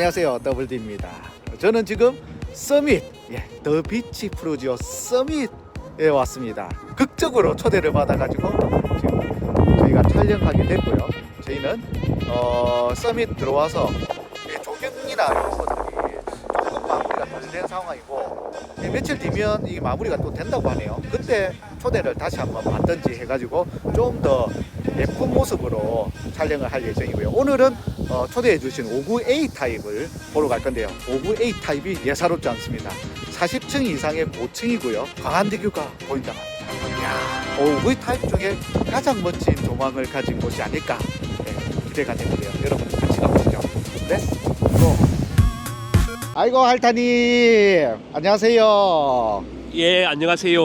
안녕하세요. 더블디입니다. 저는 지금 서밋 예, 더 비치 프로지오 서밋에 왔습니다. 극적으로 초대를 받아 가지고 지금 저희가 촬영하게 됐고요. 저희는 어, 서밋 들어와서 이 조경이나 것들이 조금 마무리가 덜된 상황이고 예, 며칠 뒤면 이게 마무리가 또 된다고 하네요. 그때 초대를 다시 한번 받든지 해가지고 좀 더 예쁜 모습으로 촬영을 할 예정이고요. 오늘은 어, 초대해 주신 59A 타입을 보러 갈 건데요. 59A 타입이 예사롭지 않습니다. 40층 이상의 고층이고요. 광안대교가 보인다고 합니다. 이야, 59A 타입 중에 가장 멋진 조망을 가진 곳이 아닐까 네, 기대가 되는데요. 여러분 같이 가보시죠. 렛츠 고! 아이고 할타님 안녕하세요. 예, 안녕하세요.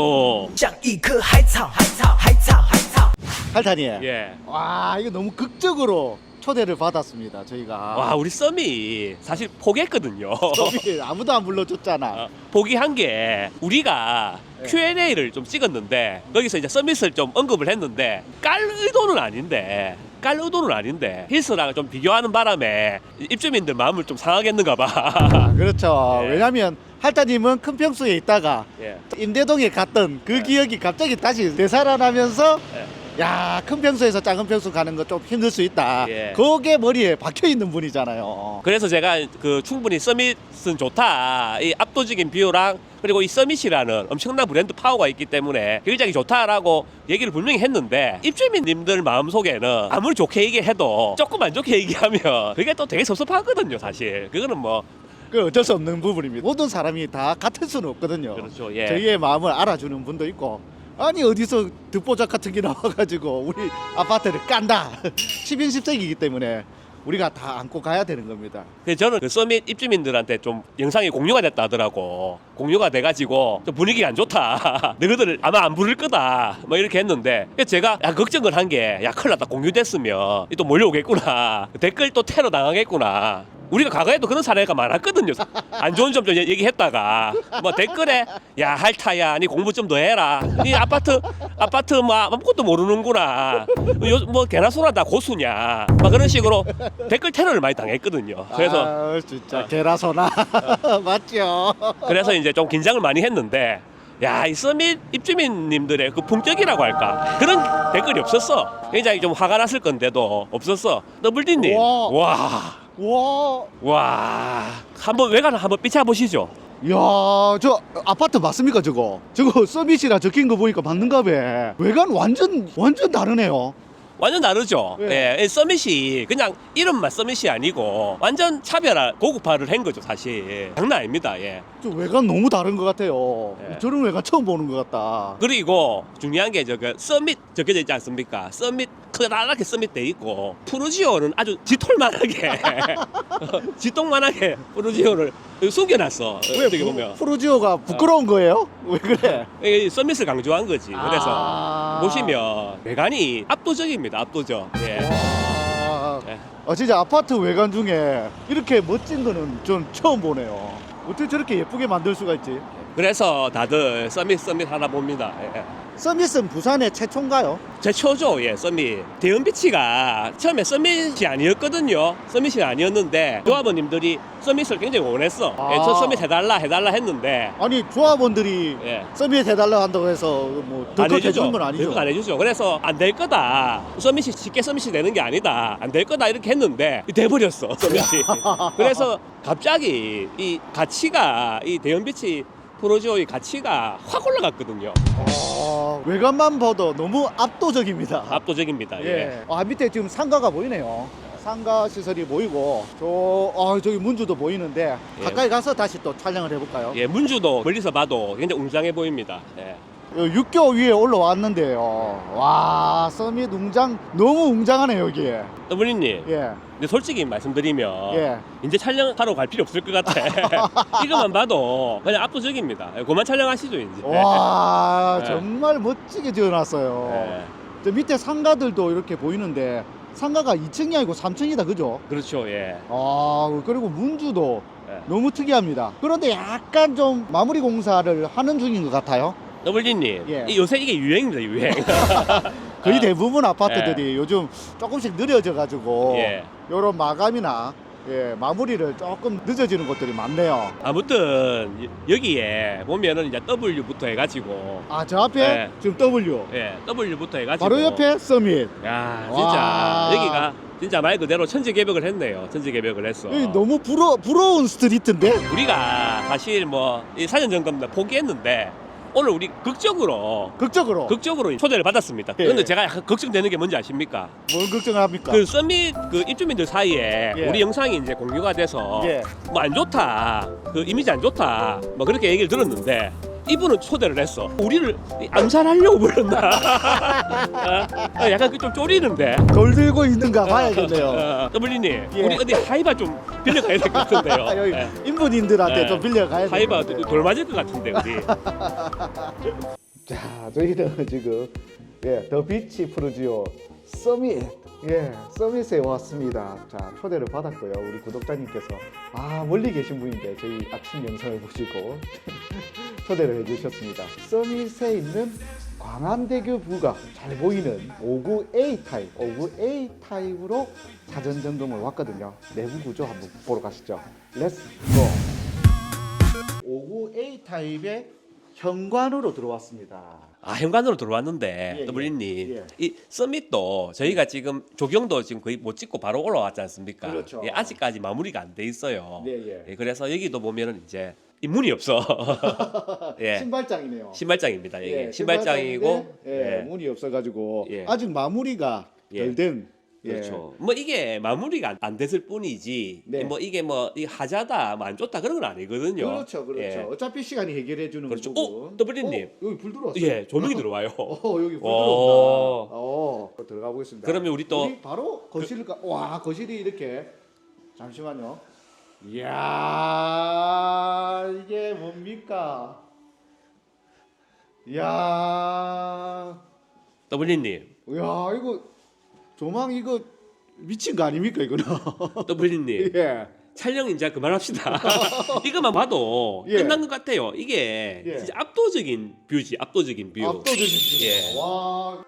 像一棵海草，海草，海草，海草。 할타님. 예. 와 이거 너무 극적으로 초대를 받았습니다. 저희가. 와, 우리 썸이 사실 포기했거든요. 저기 아무도 안 불러줬잖아. 어, 포기한 게 우리가 네. Q&A를 좀 찍었는데 거기서 이제 서밋을 좀 언급을 했는데 깔 의도는 아닌데 깔 의도는 아닌데 힐스랑 좀 비교하는 바람에 입주민들 마음을 좀 상하겠는가 봐. 그렇죠. 예. 왜냐하면 할타님은 큰 평수에 있다가 예. 임대동에 갔던 그 네. 기억이 갑자기 다시 되살아나면서 예. 야 큰 평수에서 작은 평수 가는 거 좀 힘들 수 있다. 예. 그게 머리에 박혀 있는 분이잖아요. 그래서 제가 그 충분히 서밋은 좋다. 이 압도적인 비율랑 그리고 이 서밋이라는 엄청난 브랜드 파워가 있기 때문에 굉장히 좋다라고 얘기를 분명히 했는데 입주민님들 마음속에는 아무리 좋게 얘기해도 조금 안 좋게 얘기하면 그게 또 되게 섭섭하거든요, 사실. 그거는 뭐 그 어쩔 수 없는 부분입니다. 모든 사람이 다 같을 수는 없거든요. 그렇죠. 예. 저희의 마음을 알아주는 분도 있고 아니 어디서 듣보잡 같은 게 나와가지고 우리 아파트를 깐다 10인 10색이기 때문에 우리가 다 안고 가야 되는 겁니다 그래서 저는 그 서밋 입주민들한테 좀 영상이 공유가 됐다 하더라고. 공유가 돼가지고 좀 분위기가 안 좋다. 너희들 아마 안 부를 거다. 뭐 이렇게 했는데 제가 야, 걱정을 한 게 야 큰일 났다. 공유됐으면 또 몰려오겠구나. 댓글 또 테러 당하겠구나. 우리가 과거에도 그런 사례가 많았거든요. 안 좋은 점 좀 얘기했다가 뭐 댓글에 야 할타야 니 공부 좀 더 해라. 니 아파트 아파트 뭐 아무것도 모르는구나. 요, 뭐 개나 소나 다 고수냐. 막 그런 식으로 댓글 테러를 많이 당했거든요. 그래서 아, 진짜 어. 개라서나 맞죠 그래서 이제 좀 긴장을 많이 했는데 야, 이 서밋 입주민님들의 그 품격이라고 할까? 그런 댓글이 없었어. 굉장히 좀 화가 났을 건데도 없었어. 더블디님. 와. 와. 와 와. 한번 외관을 한번 삐쳐 보시죠. 야, 저 아파트 맞습니까 저거? 저거 서밋이라 적힌 거 보니까 맞는가 봐. 외관 완전 완전 다르네요. 완전 다르죠. 네. 예, 이 서밋이 그냥 이름만 서밋이 아니고 완전 차별화 고급화를 한 거죠, 사실. 장난 아닙니다. 예. 저 외관 너무 다른 것 같아요. 네. 저런 외관 처음 보는 것 같다. 그리고 중요한 게 저거 서밋 적혀져 있지 않습니까? 서밋 크다랗게 서밋 돼 있고 푸르지오는 아주 지톨만하게 지똥만하게 푸르지오를 숨겨놨어. 어떻게 부- 보면 프로지오가 부끄러운 거예요? 왜 그래? 이게 서밋을 강조한 거지. 그래서 아. 보시면 외관이 압도적입니다. 압도적. 예. 와. 예. 아, 진짜 아파트 외관 중에 이렇게 멋진 거는 전 처음 보네요. 어떻게 저렇게 예쁘게 만들 수가 있지? 그래서 다들 서밋 서밋 하나 봅니다. 예. 서밋은 부산의 최초인가요? 제 초죠, 예, 서밋. 대은비치가 처음에 서밋이 아니었거든요. 서밋이 아니었는데 조합원님들이 서밋을 굉장히 원했어. 아. 예, 저 서밋 해달라 해달라 했는데 아니 조합원들이 예. 서밋 해달라고 한다고 해서 뭐안 덜컥. 해주는 건 아니죠? 덜컥 안 해주죠. 그래서 안 될 거다. 서밋이 쉽게 서밋이 되는 게 아니다. 안 될 거다 이렇게 했는데 돼버렸어 서밋이. 그래서 갑자기 이 가치가 이 대연비치 프로지오의 가치가 확 올라갔거든요. 아, 외관만 봐도 너무 압도적입니다. 압도적입니다. 예. 예. 아 밑에 지금 상가가 보이네요. 상가 시설이 보이고 저 아, 저기 문주도 보이는데 예. 가까이 가서 다시 또 촬영을 해볼까요? 예, 문주도 멀리서 봐도 굉장히 웅장해 보입니다. 예. 요 육교 위에 올라왔는데요. 와 서밋 웅장 너무 웅장하네 여기. 더블리님, 예. 근데 솔직히 말씀드리면 예. 이제 촬영하러 갈 필요 없을 것 같아. 이것만 봐도 그냥 압도적입니다. 예, 그만 촬영하시죠 이제. 와 예. 정말 멋지게 지어놨어요. 예. 저 밑에 상가들도 이렇게 보이는데 상가가 2층이 아니고 3층이다 그죠? 그렇죠. 예. 아 그리고 문주도 예. 너무 특이합니다. 그런데 약간 좀 마무리 공사를 하는 중인 것 같아요. 더블리님, 예. 이 요새 이게 유행입니다. 유행. 거의 아, 대부분 아파트들이 요즘 조금씩 느려져 가지고 예. 요런 마감이나 예, 마무리를 조금 늦어지는 것들이 많네요. 아무튼 여- 여기에 보면은 이제 W부터 해가지고 아, 저 앞에 네. 지금 W. 예 W부터 해가지고 바로 옆에 서밋. 야 진짜 와. 여기가 진짜 말 그대로 천지 개벽을 했네요. 천지 개벽을 했어. 여기 너무 부러, 부러운 스트리트인데? 우리가 사실 뭐 이 사전 점검 포기했는데 오늘 우리 극적으로 극적으로. 극적으로 초대를 받았습니다. 예. 그런데 제가 약간 걱정되는 게 뭔지 아십니까? 뭘 걱정을 합니까? 그 서밋 그 입주민들 사이에 예. 우리 영상이 이제 공유가 돼서 예. 뭐 안 좋다, 그 이미지 안 좋다, 뭐 그렇게 얘기를 들었는데 이분은 초대를 했어. 우리를 암살하려고 불렀나? 어, 약간 그좀 쪼리는데. 돌 들고 있는가 봐야겠네요. 어, 더블리님, 예. 우리 어디 하이바 좀 빌려가야 될 것 같은데요. 아, 여기 예. 인분인들한테 예. 좀 빌려가야 돼. 하이바 돌 맞을 것 같은데 우리. 자, 저희는 지금 예, 더 비치 프로지오 서밋 예, 서밋에 왔습니다. 자, 초대를 받았고요. 우리 구독자님께서 아, 멀리 계신 분인데 저희 아침 영상을 보시고 초대를 해 주셨습니다. 서밋에 있는 광안대교 부가 잘 보이는 59A 타입, 59A 타입으로 사전 점검을 왔거든요. 내부 구조 한번 보러 가시죠. 렛츠 고. 59A 타입의 현관으로 들어왔습니다. 아 현관으로 들어왔는데 예, 더블리님 예. 이 서밋도 저희가 지금 조경도 지금 거의 못 찍고 바로 올라왔지 않습니까? 그렇죠. 예, 아직까지 마무리가 안 돼 있어요. 네, 예. 예, 그래서 여기도 보면은 이제 이 문이 없어. 예. 신발장이네요. 신발장입니다. 이게 예, 신발장이고 예, 예. 문이 없어가지고 예. 아직 마무리가 예. 덜 된. 예. 그렇죠. 뭐 이게 마무리가 안- 안 됐을 뿐이지. 네. 뭐 이게 뭐 이 하자다, 뭐 안 좋다 그런 건 아니거든요. 그렇죠, 그렇죠. 예. 어차피 시간이 해결해 주는 그렇죠. 부분. 어, 더블리님. 어, 여기 불 들어왔어요. 예, 조명이 들어와요. 어, 여기 불 오. 들어온다. 어, 들어가 보겠습니다. 그러면 우리 또- 바로 거실을 가. 와, 거실이 이렇게. 잠시만요. 이야, 이게 뭡니까? 이야. 더블리님, 야 이거 조망 이거 미친 거 아닙니까 이거는? 더블리님. 예. 촬영 이제 그만합시다. 이것만 봐도 예. 끝난 것 같아요. 이게 예. 진짜 압도적인 뷰지, 압도적인 뷰. 압도적인 예. 와.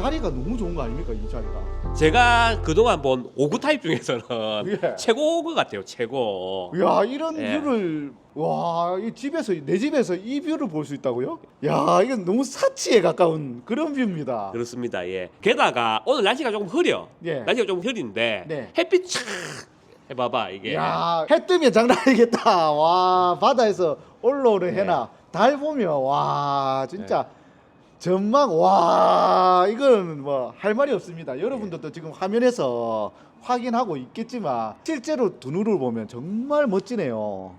자리가 너무 좋은 거 아닙니까 이 자리가? 제가 그동안 본 오구 타입 중에서는 예. 최고인 것 같아요. 최고. 야 이런 예. 뷰를 와이 집에서 내 집에서 이 뷰를 볼 수 있다고요? 야 이건 너무 사치에 가까운 그런 뷰입니다. 그렇습니다. 예. 게다가 오늘 날씨가 조금 흐려. 예. 날씨가 조금 흐린데 네. 햇빛 촥 해봐봐 이게. 야, 해 뜨면 장난 아니겠다. 와, 바다에서 올라오는 해나 달 보면 와, 진짜 전망 와, 이건 뭐할 말이 없습니다. 여러분들도 지금 화면에서 확인하고 있겠지만 실제로 두 눈을 보면 정말 멋지네요.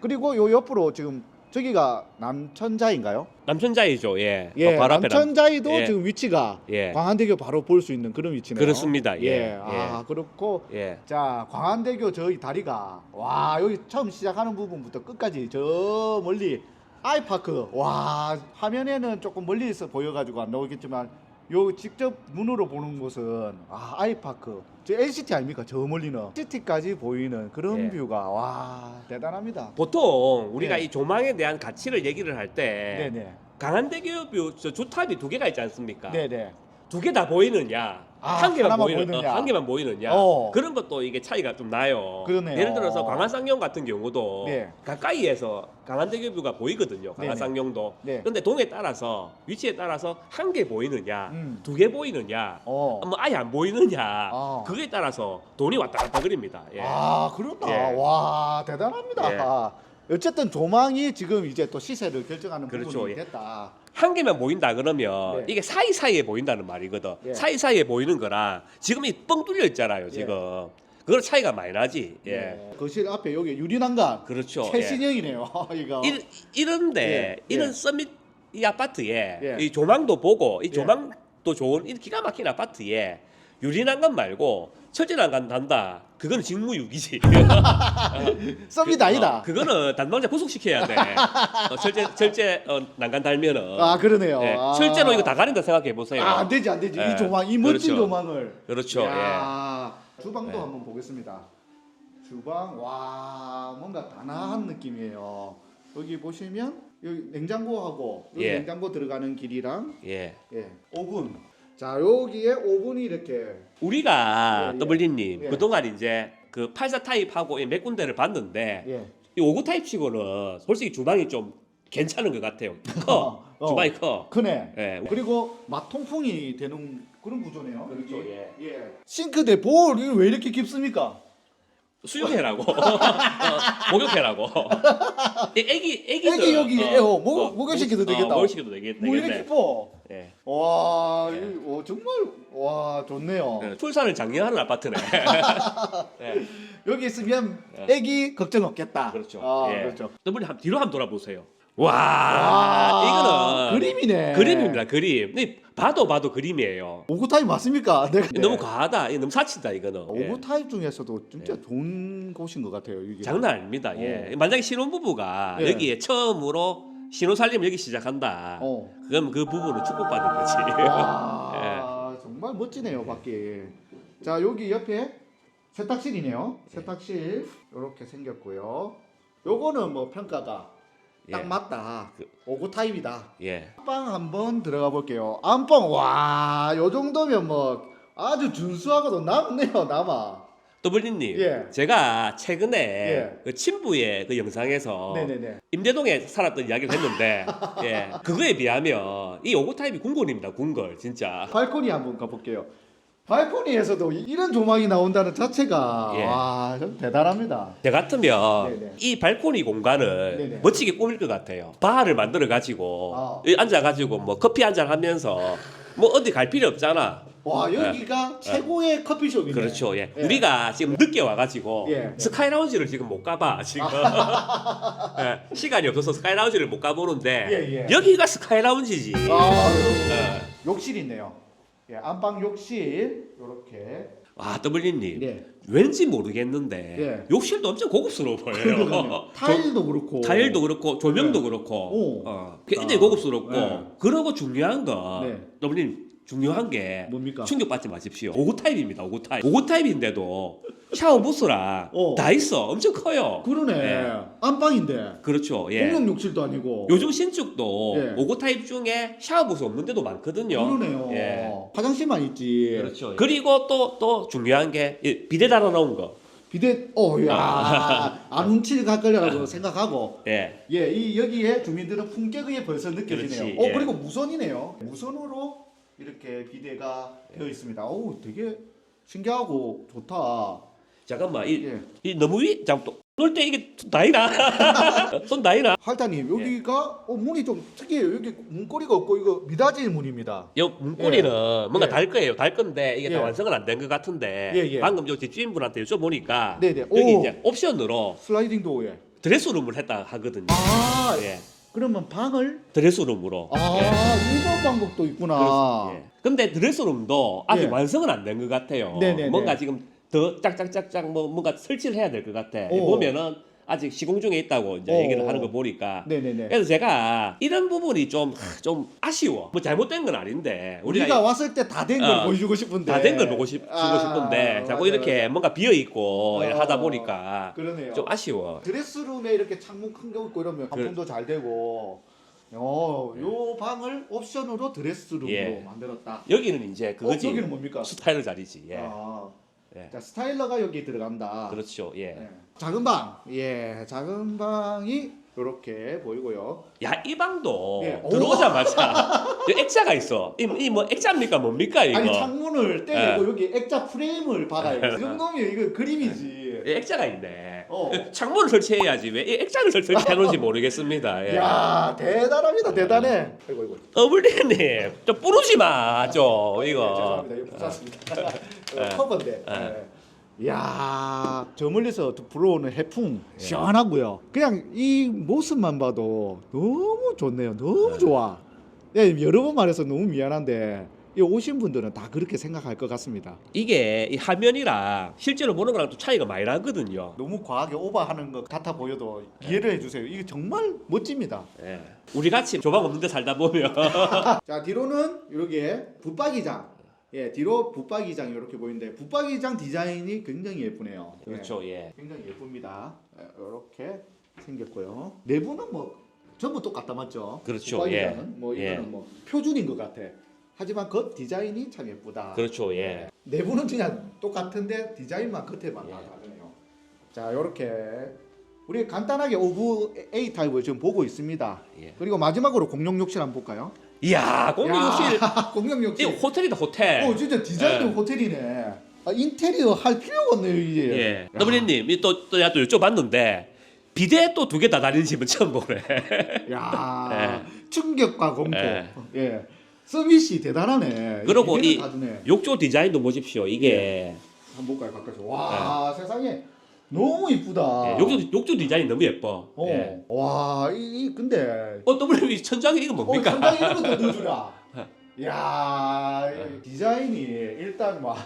그리고 요 옆으로 지금 저기가 남천자인가요? 남천자이죠. 예. 예, 어, 바로 앞에 남- 남천자이도 예. 지금 위치가 예. 광안대교 바로 볼 수 있는 그런 위치네요. 그렇습니다. 예. 아, 그렇고 예. 자 광안대교 저희 다리가 와 여기 처음 시작하는 부분부터 끝까지 저 멀리 아이파크 와 화면에는 조금 멀리서 보여가지고 안 나오겠지만 요 직접 눈으로 보는 곳은 아 아이파크 저 LCT 아닙니까 저 멀리는 LCT까지 보이는 그런 예. 뷰가 와 대단합니다 보통 우리가 예. 이 조망에 대한 가치를 얘기를 할 때 네네 강한대교 뷰 저 주탑이 두 개가 있지 않습니까? 네네 두 개 다 보이느냐? 아, 한 개만 하나만 보이는, 보이느냐? 어, 한 개만 보이느냐? 어. 그런 것도 이게 차이가 좀 나요. 그러네요. 예를 들어서 광안쌍용 같은 경우도 네. 가까이에서 강한대교 뷰가 보이거든요. 강안쌍용도. 네. 그런데 동에 따라서 위치에 따라서 한 개 보이느냐, 음. 두 개 보이느냐, 어. 뭐 아예 안 보이느냐, 어. 그거에 따라서 돈이 왔다 갔다 그립니다. 예. 아 그렇다. 예. 와 대단합니다. 예. 어쨌든 조망이 지금 이제 또 시세를 결정하는 그렇죠. 부분이 예. 됐다. 한 개만 보인다 그러면 네. 이게 사이사이에 보인다는 말이거든. 예. 사이사이에 보이는 거랑 지금 이 뻥 뚫려 있잖아요, 지금. 그거 차이가 많이 나지. 예. 예. 거실 앞에 여기 유리난간 그렇죠. 최신형이네요. 이거. 이, 이런데 예, 예. 이런 서밋 이 아파트에 예. 이 조망도 보고 이 예. 조망 또 좋은 이 기가 막힌 아파트에 유리난간 말고 철제난간 단다. 그거는 직무유기지. 서밋 아니다. 어, 그거는 단방자 구속시켜야 돼. 어, 철제 철제 어, 난간 달면은. 아 그러네요. 예, 아. 철제로 이거 다 가린다 생각해 보세요. 아, 안 되지 안 되지 예. 이 조망 이 멋진 그렇죠. 조망을. 그렇죠. 이야, 주방도 네. 한번 보겠습니다. 주방 와 뭔가 단아한 느낌이에요. 여기 보시면 여기 냉장고하고 여기 예. 냉장고 들어가는 길이랑 예. 예 오븐. 자 여기에 오븐이 이렇게 우리가 예, 예. 더블리님 예. 그동안 이제 그 84 타입하고 몇 군데를 봤는데 예. 이 59 타입 치고는 솔직히 주방이 좀 괜찮은 것 같아요. 커. 어. 주방이 커. 크네. 예. 그리고 맛통풍이 되는 그런 구조네요. 그렇죠. 예. 예. 싱크대 볼이 왜 이렇게 깊습니까? 수육해라고. 어, 목욕해라고. 이 애기 애기 애기 여기 애, 어, 목욕- 목욕 시켜도 되겠다. 목욕 시켜도 되겠, 뭐 이렇게. 깊어? 예. 와, 예. 이- 어, 정말 와 좋네요. 예, 출산을 장려하는 아파트네. 예. 여기 있으면 예. 애기 걱정 없겠다. 그렇죠. 아, 예. 그렇죠. 더블리 한 뒤로 한번 돌아보세요. 와, 와, 이거는 그림이네. 그림입니다. 그림. 근데 봐도 봐도 그림이에요. 오구 타입 맞습니까? 내가 너무 과하다. 이거 너무 사치다 이거는. 예. 오구 타입 중에서도 진짜 좋은 곳인 것 같아요. 이게. 장난 아닙니다. 예. 어. 만약에 신혼부부가 예. 여기에 처음으로 신혼살림을 여기 시작한다. 어. 그럼 그 부부는 축복받은 거지. 와, 정말 멋지네요 밖에. 자 여기 옆에 세탁실이네요. 세탁실 이렇게 생겼고요. 요거는 뭐 평가가 딱 예. 맞다. 그- 오구 타입이다. 예. 안방 한번 들어가 볼게요. 안방 와, 요 정도면 뭐 아주 준수하고도 남네요, 남아. 더블리님, 예. 제가 최근에 예. 그 친부의 그 영상에서 네네네. 임대동에 살았던 이야기를 했는데, 예. 그거에 비하면 이 오고 타입이 궁궐입니다. 궁궐, 진짜. 발코니 한번 가볼게요. 발코니에서도 이- 이런 조망이 나온다는 자체가 예. 와, 좀 대단합니다. 저 같으면 네네. 이 발코니 공간을 네네. 멋지게 꾸밀 것 같아요. 바를 만들어 가지고 아. 앉아 가지고 뭐 커피 한 잔 하면서 뭐 어디 갈 필요 없잖아. 와, 여기가 최고의 커피숍이네. 예. 그렇죠. 예. 예. 우리가 지금 늦게 와가지고 예. 스카이 라운지를 지금 못 가봐 지금 예. 시간이 없어서 스카이 라운지를 못 가보는데 예, 예. 여기가 스카이 라운지지. 아, 예. 욕실 있네요. 예, 안방 욕실 요렇게. 와 더블리님 예. 왠지 모르겠는데 예. 욕실도 엄청 고급스러워 보여요. 타일도 그렇고. 타일도 그렇고 조명도 네. 그렇고 오. 어, 굉장히 아. 고급스럽고 네. 그러고 중요한 거 네. 더블리님 중요한 게 뭡니까? 충격받지 마십시오. 5구 타입입니다. 5구 타입. 5구 타입인데도 샤워 부스랑 어. 다 있어. 엄청 커요. 그러네. 예. 안방인데. 그렇죠. 예. 공용 욕실도 아니고. 요즘 신축도 예. 5구 타입 중에 샤워 부스 없는 데도 많거든요. 그러네요. 예. 화장실만 있지. 그렇죠. 그리고 또 또 중요한 게 이 비데 달아 놓은 거. 비대 어야 안 훔칠 갈 거라고 생각하고 예. 예, 이 여기에 주민들은 품격이 벌써 느껴지네요. 그렇지, 어 예. 그리고 무선이네요. 무선으로 이렇게 비대가 되어 있습니다. 오, 되게 신기하고 좋다. 잠깐만 이, 예. 이 너무 위 잠깐 놀때 이게 나이나 손 나이나 활타님 여기가 어, 문이 좀 특이해요. 여기 문고리가 없고 이거 미닫이 문입니다. 요 문고리는 뭔가 예. 달 거예요. 달 건데 이게 예. 다 완성은 안 된 것 같은데 예, 예. 방금 저 집주인분한테 여쭤보니까 네네. 여기 오. 이제 옵션으로 슬라이딩 도어에. 드레스룸을 했다 하거든요. 아 예. 그러면 방을 드레스룸으로. 아 예. 이런 방법도 있구나. 그래서, 예. 근데 드레스룸도 아직 예. 완성은 안 된 것 같아요. 네네네. 뭔가 지금 더 짝짝짝짝 뭐 뭔가 설치를 해야 될 것 같아. 오. 보면은 아직 시공 중에 있다고 이제 오. 얘기를 하는 거 보니까. 네네네. 그래서 제가 이런 부분이 좀 좀 아쉬워. 뭐 잘못된 건 아닌데 우리가, 우리가 왔을 때 다 된 걸 어, 보여주고 싶은데 다 된 걸 보고 싶, 주고 아, 싶은데 자꾸 맞아요, 이렇게 맞아요. 뭔가 비어 있고 어, 하다 보니까 그러네요. 좀 아쉬워. 드레스룸에 이렇게 창문 큰거 있고 이러면 그- 가품도 잘 되고 어, 요 방을 옵션으로 드레스룸으로 예. 만들었다. 여기는 이제 그거지. 어, 여기는 뭡니까? 스타일러 자리지. 예. 아, 예. 자, 스타일러가 여기 들어간다. 그렇죠. 예. 예. 작은 방. 예, 작은 방이 이렇게 보이고요. 야, 이 방도 예. 오. 들어오자마자 여기 액자가 있어. 이 뭐 액자입니까? 뭡니까 이거? 아니 창문을 떼고 예. 여기 액자 프레임을 박아요. 이 정도면 이거 그림이지. 이 액자가 있네. 어. 창문을 설치해야지 왜 이 액자를 설치해 놓은지 모르겠습니다. 예. 야, 대단합니다. 대단해. 아이고 아이고. 어블리님, 좀 뿌르지 마, 좀 네, 이거. 죄송합니다. 이거. 예. 어, 커버인데. 예. 예. 이야, 저 멀리서 불어오는 해풍 시원하고요. 그냥 이 모습만 봐도 너무 좋네요. 너무 좋아. 예, 여러 번 말해서 너무 미안한데 이 오신 분들은 다 그렇게 생각할 것 같습니다. 이게 이 화면이랑 실제로 보는 거랑 또 차이가 많이 나거든요. 너무 과하게 오버하는 것 같아 보여도 이해를 해주세요. 이게 정말 멋집니다. 예. 우리 같이 조망 없는 데 살다 보면 자 뒤로는 이렇게 붙박이장. 예 뒤로 붙박이장 이렇게 보이는데 붙박이장 디자인이 굉장히 예쁘네요. 예, 그렇죠. 예. 굉장히 예쁩니다. 이렇게 생겼고요. 내부는 뭐 전부 똑같다 맞죠? 그렇죠, 붙박이장은 예. 뭐 예. 이거는 뭐 표준인 것 같아. 하지만 겉 디자인이 참 예쁘다. 그렇죠. 예. 내부는 그냥 똑같은데 디자인만 겉에만 다 예. 다르네요. 자, 이렇게 우리 간단하게 오브 A 타입을 지금 보고 있습니다. 예. 그리고 마지막으로 공룡 욕실 한번 볼까요? 이야, 욕실 야, 공룡 이 욕실. 호텔이다 호텔. 어, 진짜 디자인도 예. 호텔이네. 아, 인테리어 할 필요가 없네요 이게. 예. 야. 더블님, 또, 또, 내가 또 여쭤봤는데, 비대 또 두 개 다 다니는 집은 처음 보네. 야, 충격과 공포. 예. 예. 서밋이 대단하네. 그리고 이. 욕조 디자인도 보십시오. 이게 한번 볼까요, 가까이서. 와, 세상에 너무 이쁘다. 예, 욕조, 욕조 디자인 너무 예뻐. 어. 예. 와, 이, 이 근데 어, 더블님, 천장에 이거 어, 뭡니까? 천장 이런 것도 넣어주라. 야, 이 디자인이 일단 막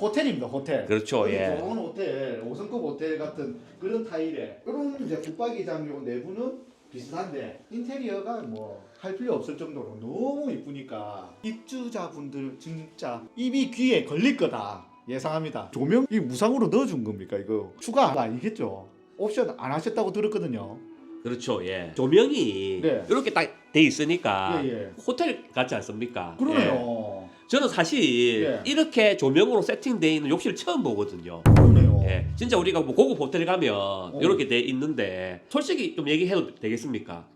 호텔입니다, 호텔. 그렇죠, 예. 좋은 호텔, 5성급 호텔 같은 그런 타일에 이런 이제 붙박이장용 내부는 비슷한데 인테리어가 뭐 할 필요 없을 정도로 너무 이쁘니까 입주자분들 진짜 입이 귀에 걸릴 거다 예상합니다. 조명 이 무상으로 넣어준 겁니까 이거 추가 아니겠죠? 옵션 안 하셨다고 들었거든요. 그렇죠, 예. 조명이 네. 이렇게 딱 돼 있으니까 예, 예. 호텔 같지 않습니까? 예. 그러네요. 저는 사실 예. 이렇게 조명으로 세팅돼 있는 욕실 처음 보거든요. 예. 진짜 우리가 뭐 고급 호텔 가면 이렇게 돼 있는데 솔직히 좀 얘기해도 되겠습니까?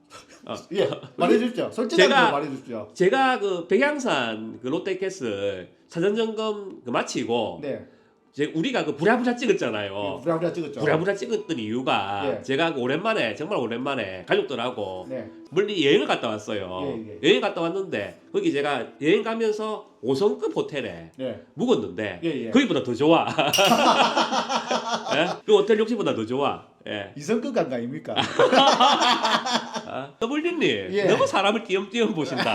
어. 예, 말해주십시오. 솔직하게 제가- 말해주십시오. 제가 그 백양산 그 롯데캐슬 사전 점검 그 마치고 네, 제 우리가 그 부랴부랴 찍었잖아요. 부랴부랴 찍었죠. 부랴부랴 찍었던 이유가 예. 제가 그 오랜만에 정말 오랜만에 가족들하고 네, 멀리 여행을 갔다 왔어요. 예, 여행 갔다 왔는데 거기 제가 여행 가면서 5성급 호텔에 네, 묵었는데 예, 예. 거기보다 더 좋아. 예? 그 호텔 욕실보다 더 좋아. 예. 이성급 강가입니까? 아, 더블리님 예. 너무 사람을 띄엄띄엄 보신다.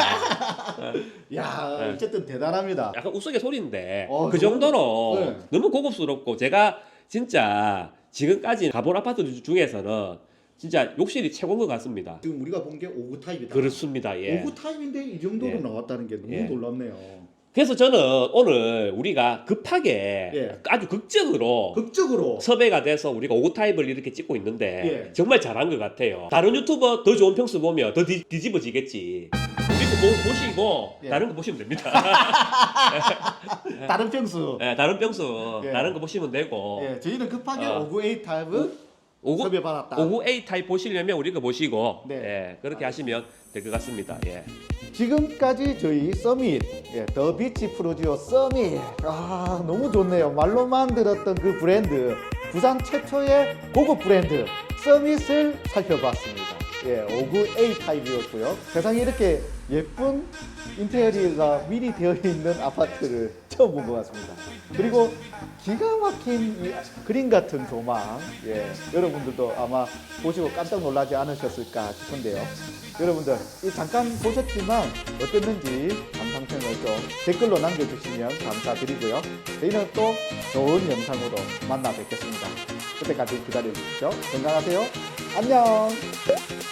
야, 네. 어쨌든 대단합니다. 약간 우스갯소리인데 어, 그 정도로 네. 너무 고급스럽고 제가 진짜 지금까지 가본 아파트 중에서는 진짜 욕실이 최고인 것 같습니다. 지금 우리가 본 게 오구 타입이다. 그렇습니다. 예. 오구 타입인데 이 정도로 예. 나왔다는 게 너무 예. 놀랍네요. 그래서 저는 오늘 우리가 급하게 예. 아주 극적으로 극적으로 섭외가 돼서 우리가 5 타입을 이렇게 찍고 있는데 예. 정말 잘한 것 같아요. 다른 유튜버 더 좋은 평수 보면 더 뒤, 뒤집어지겠지. 우리 거 보- 보시고 예. 다른 거 보시면 됩니다. 다른 평수. 예, 다른 평수 예. 다른 거 보시면 되고 예, 저희는 급하게 어. 오구 A 타입 을 59, 섭외 받았다. 59A 타입 보시려면 우리 거 보시고 네. 예, 그렇게 하시면 될 것 같습니다. 예. 지금까지 저희 서밋, 예, 더 비치 프로지오 서밋. 아, 너무 좋네요. 말로만 들었던 그 브랜드, 부산 최초의 고급 브랜드 서밋을 살펴봤습니다. 예, 59A 타입이었고요. 세상에 이렇게 예쁜 인테리어가 미리 되어 있는 아파트를 처음 본 것 같습니다. 그리고 기가 막힌 이 그림 같은 조망, 예, 여러분들도 아마 보시고 깜짝 놀라지 않으셨을까 싶은데요. 여러분들 이 잠깐 보셨지만 어땠는지 감상평을 좀 댓글로 남겨주시면 감사드리고요. 저희는 또 좋은 영상으로 만나 뵙겠습니다. 그때까지 기다려 주십시오. 건강하세요. 안녕.